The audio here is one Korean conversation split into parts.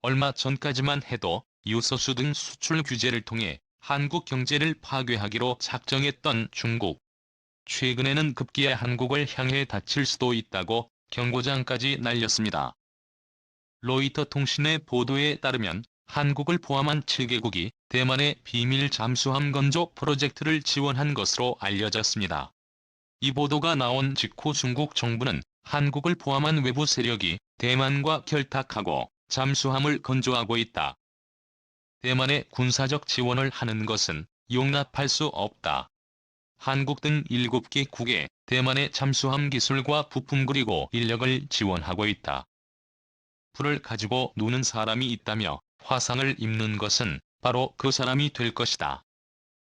얼마 전까지만 해도 요소수 등 수출 규제를 통해 한국 경제를 파괴하기로 작정했던 중국. 최근에는 급기야 한국을 향해 닫힐 수도 있다고 경고장까지 날렸습니다. 로이터 통신의 보도에 따르면 한국을 포함한 7개국이 대만의 비밀 잠수함 건조 프로젝트를 지원한 것으로 알려졌습니다. 이 보도가 나온 직후 중국 정부는 한국을 포함한 외부 세력이 대만과 결탁하고 잠수함을 건조하고 있다. 대만에 군사적 지원을 하는 것은 용납할 수 없다. 한국 등 7개 국에 대만의 잠수함 기술과 부품 그리고 인력을 지원하고 있다. 불을 가지고 노는 사람이 있다며 화상을 입는 것은 바로 그 사람이 될 것이다.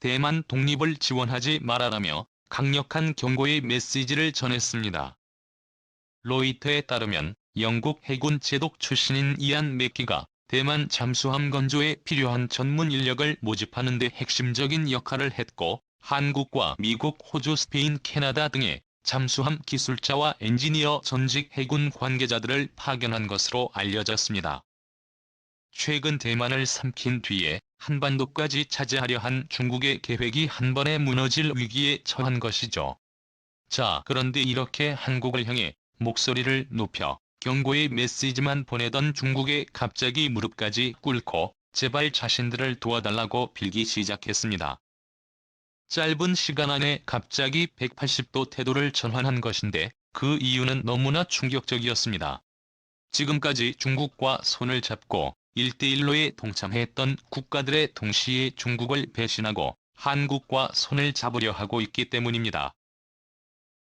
대만 독립을 지원하지 말아라며 강력한 경고의 메시지를 전했습니다. 로이터에 따르면 영국 해군 제독 출신인 이안 맥기가 대만 잠수함 건조에 필요한 전문 인력을 모집하는 데 핵심적인 역할을 했고 한국과 미국, 호주, 스페인, 캐나다 등의 잠수함 기술자와 엔지니어 전직 해군 관계자들을 파견한 것으로 알려졌습니다. 최근 대만을 삼킨 뒤에 한반도까지 차지하려 한 중국의 계획이 한 번에 무너질 위기에 처한 것이죠. 자, 그런데 이렇게 한국을 향해 목소리를 높여 경고의 메시지만 보내던 중국에 갑자기 무릎까지 꿇고 제발 자신들을 도와달라고 빌기 시작했습니다. 짧은 시간 안에 갑자기 180도 태도를 전환한 것인데 그 이유는 너무나 충격적이었습니다. 지금까지 중국과 손을 잡고 1대1로에 동참했던 국가들의 동시에 중국을 배신하고 한국과 손을 잡으려 하고 있기 때문입니다.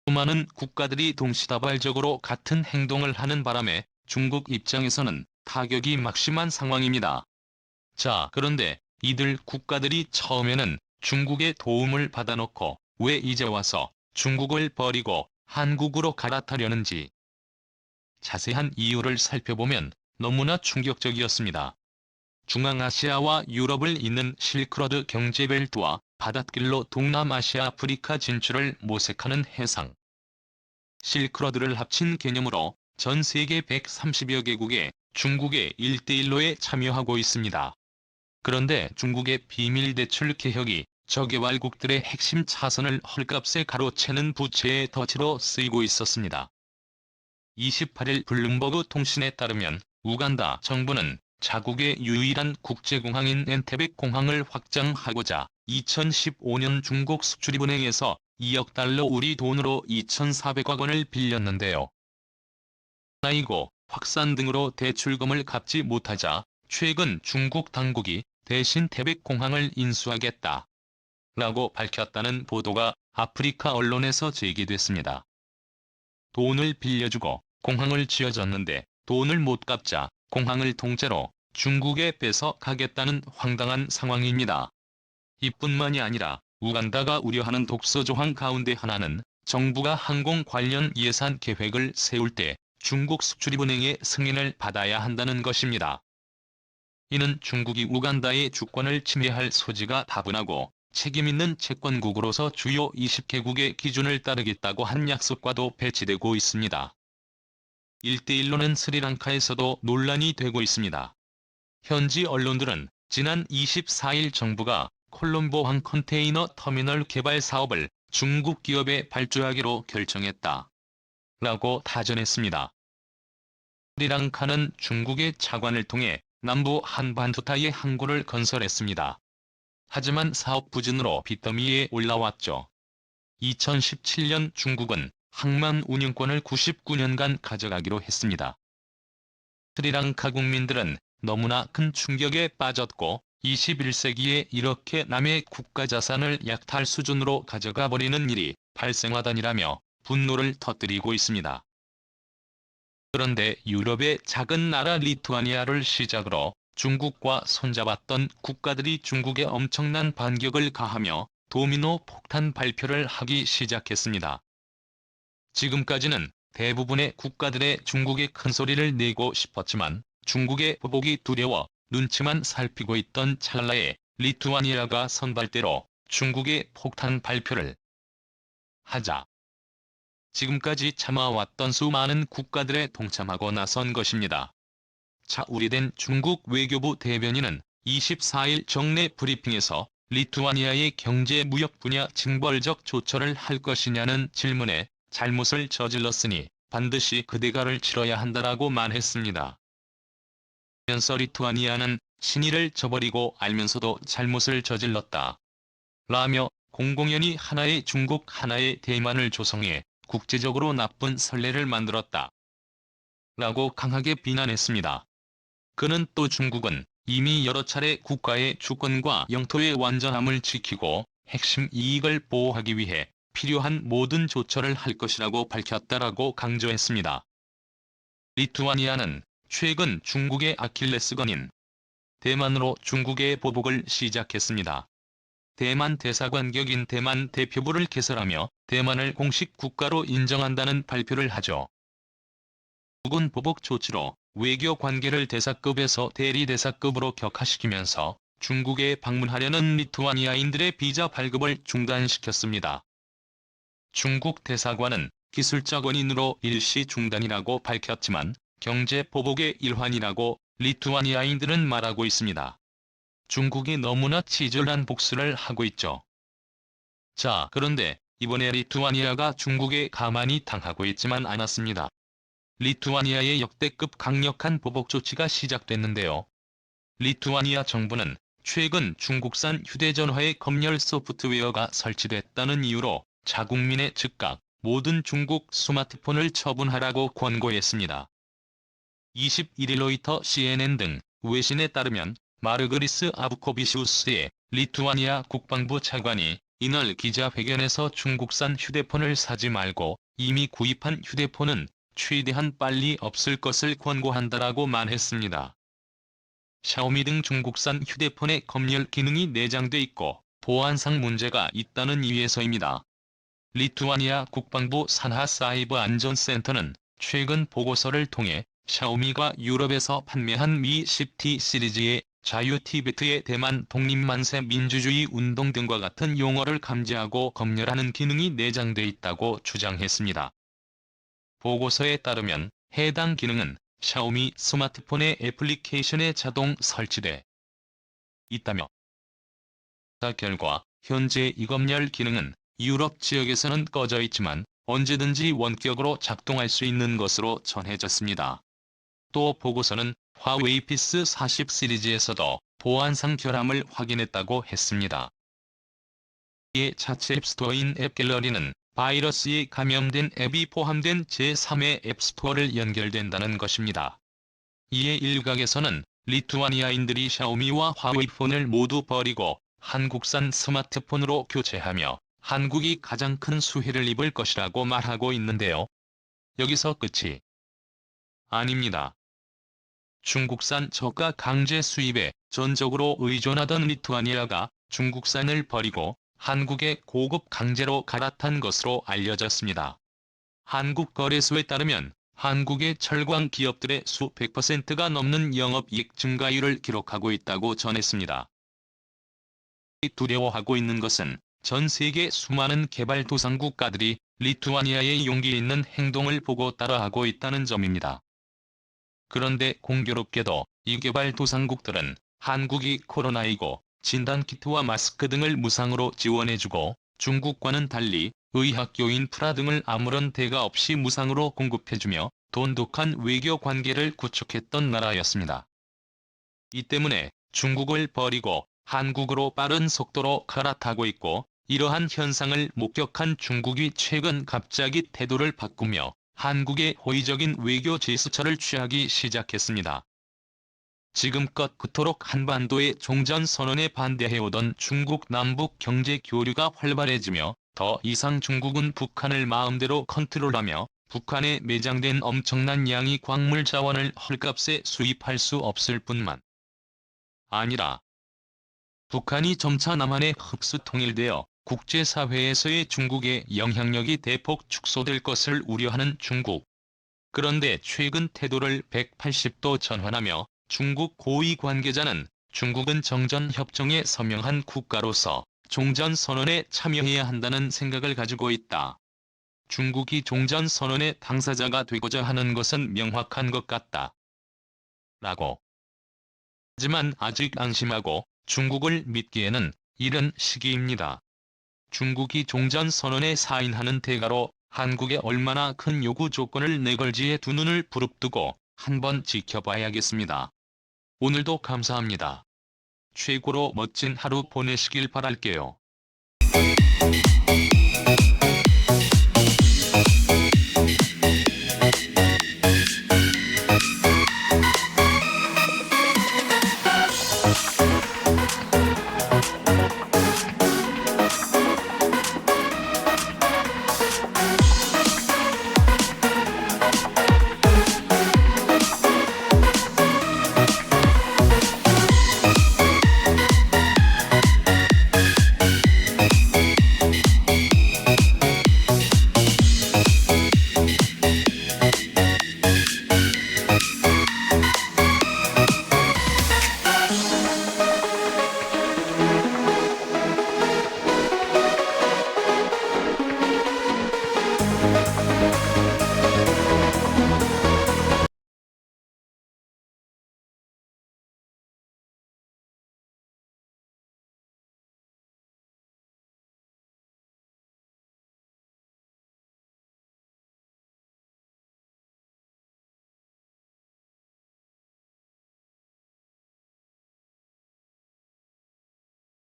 수많은 국가들이 동시다발적으로 같은 행동을 하는 바람에 중국 입장에서는 타격이 막심한 상황입니다. 자, 그런데 이들 국가들이 처음에는 중국의 도움을 받아놓고 왜 이제 와서 중국을 버리고 한국으로 갈아타려는지 자세한 이유를 살펴보면 너무나 충격적이었습니다. 중앙아시아와 유럽을 잇는 실크로드 경제벨트와 바닷길로 동남아시아 아프리카 진출을 모색하는 해상. 실크로드를 합친 개념으로 전 세계 130여 개국에 중국의 1대1로에 참여하고 있습니다. 그런데 중국의 비밀 대출 개혁이 저개발국들의 핵심 차선을 헐값에 가로채는 부채의 덫으로 쓰이고 있었습니다. 28일 블룸버그 통신에 따르면 우간다 정부는 자국의 유일한 국제공항인 엔테벡 공항을 확장하고자 2015년 중국 수출입은행에서 2억 달러 우리 돈으로 2,400억 원을 빌렸는데요. 나이고 확산 등으로 대출금을 갚지 못하자 최근 중국 당국이 대신 태백 공항을 인수하겠다. 라고 밝혔다는 보도가 아프리카 언론에서 제기됐습니다. 돈을 빌려주고 공항을 지어줬는데 돈을 못 갚자 공항을 통째로 중국에 뺏어 가겠다는 황당한 상황입니다. 이뿐만이 아니라 우간다가 우려하는 독서 조항 가운데 하나는 정부가 항공 관련 예산 계획을 세울 때 중국 수출입은행의 승인을 받아야 한다는 것입니다. 이는 중국이 우간다의 주권을 침해할 소지가 다분하고 책임있는 채권국으로서 주요 20개국의 기준을 따르겠다고 한 약속과도 배치되고 있습니다. 1대1로는 스리랑카에서도 논란이 되고 있습니다. 현지 언론들은 지난 24일 정부가 콜롬보 항 컨테이너 터미널 개발 사업을 중국 기업에 발주하기로 결정했다. 라고 다전했습니다. 스리랑카는 중국의 차관을 통해 남부 한반도 타의 항구를 건설했습니다. 하지만 사업 부진으로 빚더미에 올라왔죠. 2017년 중국은 항만 운영권을 99년간 가져가기로 했습니다. 스리랑카 국민들은 너무나 큰 충격에 빠졌고 21세기에 이렇게 남의 국가 자산을 약탈 수준으로 가져가 버리는 일이 발생하다니라며 분노를 터뜨리고 있습니다. 그런데 유럽의 작은 나라 리투아니아를 시작으로 중국과 손잡았던 국가들이 중국에 엄청난 반격을 가하며 도미노 폭탄 발표를 하기 시작했습니다. 지금까지는 대부분의 국가들의 중국에 큰 소리를 내고 싶었지만 중국의 보복이 두려워 눈치만 살피고 있던 찰나에 리투아니아가 선발대로 중국의 폭탄 발표를 하자 지금까지 참아왔던 수많은 국가들에 동참하고 나선 것입니다. 차우리된 중국 외교부 대변인은 24일 정례 브리핑에서 리투아니아의 경제 무역 분야 징벌적 조처를 할 것이냐는 질문에 잘못을 저질렀으니 반드시 그 대가를 치러야 한다라고 말했습니다. 면서 리투아니아는 신의를 저버리고 알면서도 잘못을 저질렀다. 라며 공공연히 하나의 중국 하나의 대만을 조성해 국제적으로 나쁜 선례를 만들었다. 라고 강하게 비난했습니다. 그는 또 중국은 이미 여러 차례 국가의 주권과 영토의 완전함을 지키고 핵심 이익을 보호하기 위해 필요한 모든 조처를 할 것이라고 밝혔다라고 강조했습니다. 리투아니아는 최근 중국의 아킬레스건인 대만으로 중국의 보복을 시작했습니다. 대만 대사관 격인 대만 대표부를 개설하며 대만을 공식 국가로 인정한다는 발표를 하죠. 국은 보복 조치로 외교 관계를 대사급에서 대리 대사급으로 격화시키면서 중국에 방문하려는 리투아니아인들의 비자 발급을 중단시켰습니다. 중국 대사관은 기술적 원인으로 일시 중단이라고 밝혔지만 경제 보복의 일환이라고 리투아니아인들은 말하고 있습니다. 중국이 너무나 치졸한 복수를 하고 있죠. 자, 그런데 이번에 리투아니아가 중국에 가만히 당하고 있지만 않았습니다. 리투아니아의 역대급 강력한 보복 조치가 시작됐는데요. 리투아니아 정부는 최근 중국산 휴대전화의 검열 소프트웨어가 설치됐다는 이유로 자국민의 즉각 모든 중국 스마트폰을 처분하라고 권고했습니다. 21일 로이터 CNN 등 외신에 따르면 마르그리스 아부코비시우스의 리투아니아 국방부 차관이 이날 기자회견에서 중국산 휴대폰을 사지 말고 이미 구입한 휴대폰은 최대한 빨리 없을 것을 권고한다라고 말했습니다. 샤오미 등 중국산 휴대폰에 검열 기능이 내장돼 있고 보안상 문제가 있다는 이유에서입니다. 리투아니아 국방부 산하 사이버 안전센터는 최근 보고서를 통해 샤오미가 유럽에서 판매한 미 10T 시리즈의 자유 티베트의 대만 독립만세 민주주의 운동 등과 같은 용어를 감지하고 검열하는 기능이 내장돼 있다고 주장했습니다. 보고서에 따르면 해당 기능은 샤오미 스마트폰의 애플리케이션에 자동 설치돼 있다며 자 결과 현재 이 검열 기능은 유럽 지역에서는 꺼져 있지만 언제든지 원격으로 작동할 수 있는 것으로 전해졌습니다. 또 보고서는 화웨이 피스 40 시리즈에서도 보안상 결함을 확인했다고 했습니다. 이에 자체 앱스토어인 앱갤러리는 바이러스에 감염된 앱이 포함된 제3의 앱스토어를 연결된다는 것입니다. 이에 일각에서는 리투아니아인들이 샤오미와 화웨이 폰을 모두 버리고 한국산 스마트폰으로 교체하며 한국이 가장 큰 수혜를 입을 것이라고 말하고 있는데요. 여기서 끝이 아닙니다. 중국산 저가 강제 수입에 전적으로 의존하던 리투아니아가 중국산을 버리고 한국에 고급 강제로 갈아탄 것으로 알려졌습니다. 한국거래소에 따르면 한국의 철광 기업들의 수백 퍼센트가 넘는 영업이익 증가율을 기록하고 있다고 전했습니다. 두려워하고 있는 것은 전 세계 수많은 개발도상 국가들이 리투아니아의 용기 있는 행동을 보고 따라하고 있다는 점입니다. 그런데 공교롭게도 이 개발 도상국들은 한국이 코로나19 진단키트와 마스크 등을 무상으로 지원해주고 중국과는 달리 의학교 인프라 등을 아무런 대가 없이 무상으로 공급해주며 돈독한 외교 관계를 구축했던 나라였습니다. 이 때문에 중국을 버리고 한국으로 빠른 속도로 갈아타고 있고 이러한 현상을 목격한 중국이 최근 갑자기 태도를 바꾸며 한국의 호의적인 외교 제스처를 취하기 시작했습니다. 지금껏 그토록 한반도의 종전선언에 반대해오던 중국 남북 경제 교류가 활발해지며 더 이상 중국은 북한을 마음대로 컨트롤하며 북한에 매장된 엄청난 양의 광물 자원을 헐값에 수입할 수 없을 뿐만 아니라 북한이 점차 남한에 흡수 통일되어 국제사회에서의 중국의 영향력이 대폭 축소될 것을 우려하는 중국. 그런데 최근 태도를 180도 전환하며 중국 고위 관계자는 중국은 정전협정에 서명한 국가로서 종전선언에 참여해야 한다는 생각을 가지고 있다. 중국이 종전선언의 당사자가 되고자 하는 것은 명확한 것 같다. 라고. 하지만 아직 안심하고 중국을 믿기에는 이른 시기입니다. 중국이 종전 선언에 사인하는 대가로 한국에 얼마나 큰 요구 조건을 내걸지에 두 눈을 부릅뜨고 한번 지켜봐야겠습니다. 오늘도 감사합니다. 최고로 멋진 하루 보내시길 바랄게요.